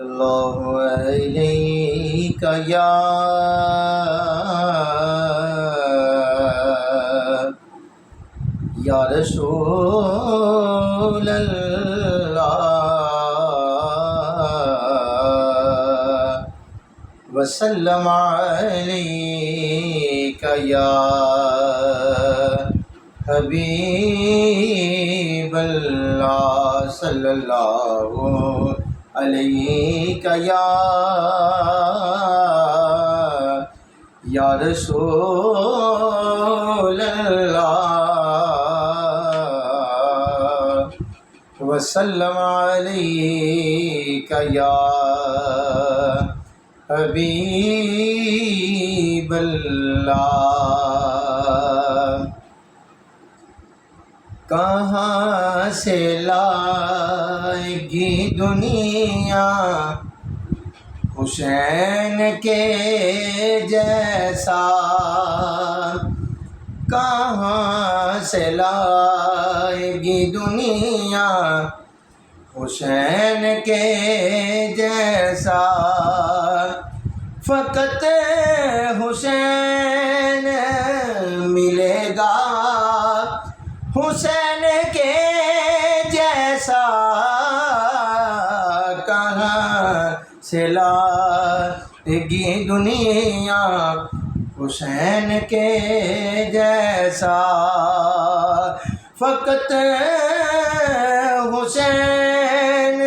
الله إليك يا يا رسول الله. وسلم عليك يا حبيب الله صلى الله عليك يا يا رسول الله وسلم عليك يا حبيب الله کہاں سے لائے گی دنیا؟ حسین کے جیسا کہاں سے لائے گی دنیا؟ حسین کے جیسا فقط حسین ملے گا۔ حسین کہاں سے لائے دنیا حسین کے جیسا۔ فقط حسین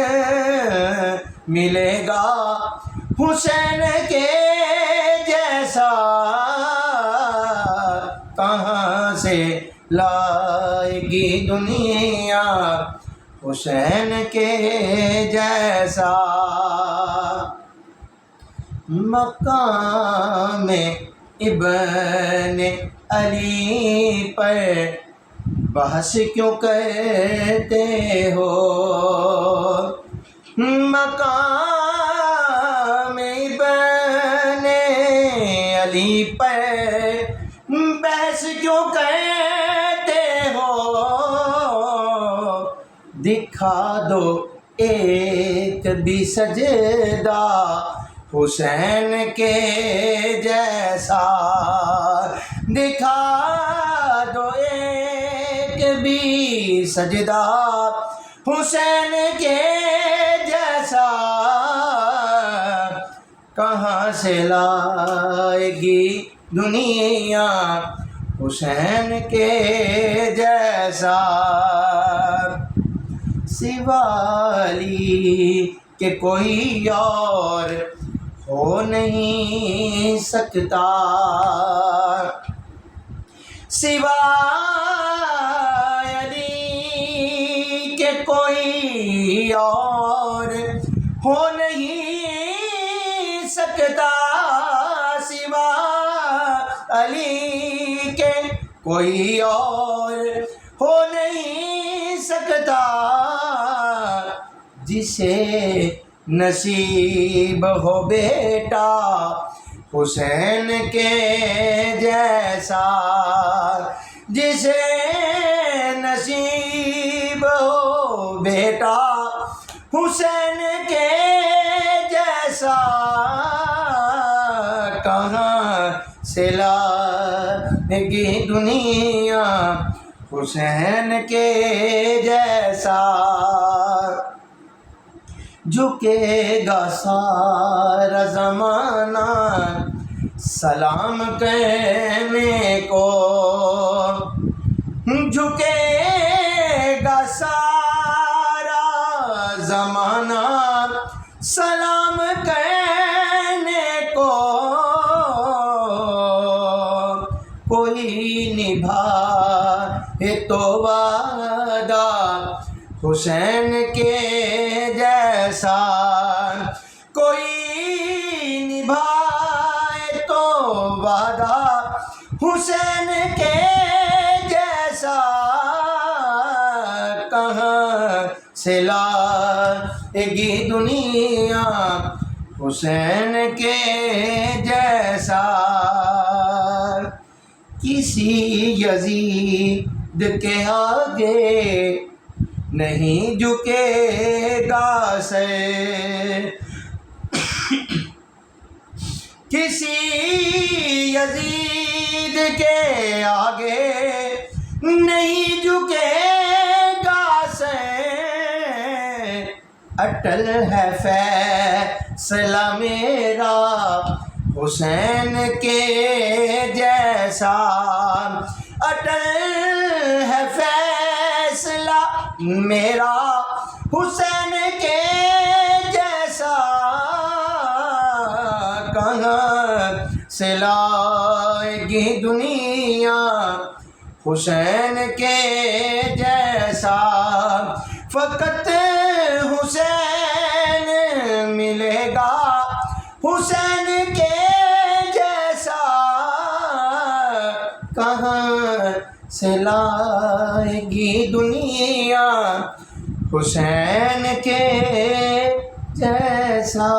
ملے گا۔ حسین کے جیسا۔ کہاں سے لائے گی دنیا حسین کے جیسا مقام ابن علی پر بحث کیوں کرتے ہو؟ مقام ابن علی پر دکھا دو، ایک بھی سجدہ۔ حسین کے جیسا دکھا دو، ایک بھی سجدہ۔ حسین کے جیسا کہاں سے لائے گی دنیا؟ حسین کے جیسا سوالی کہ کوئی اور ہو نہیں سکتا۔ سوالی کہ کوئی اور ہو نہیں سکتا۔ سوا علی کے کوئی اور ہو نہیں سکتا۔ جسے نصیب ہو بیٹا، حسین کے جیسا، جسے نصیب ہو بیٹا، حسین کے جیسا۔ کہاں سے لائے دنیا، حسین کے جیسا؟ جھکے گا سارا زمانہ۔ سلام کہنے کو جھکے گا سارا زمانہ۔ سلام کہنے کو کوئی نبھا تو وعدہ۔ حسین کے جیسا کوئی نبھائے تو وعدہ حسین کے جیسا۔ کہاں سے لائے گی دنیا حسین کے جیسا۔ کسی یزید کے آگے نہیں جھکے گا سے۔ کسی یزید کے آگے نہیں جھکے گا سے۔ اٹل ہے فیصلہ میرا، حسین کے جیسا۔ اٹل میرا حسین کے جیسا کہاں سے لائے گی دنیا۔ حسین کے جیسا فقط حسین ملے گا۔ حسین کے جیسا کہاں سے لائے گی دنیا۔ حسین کے جیسا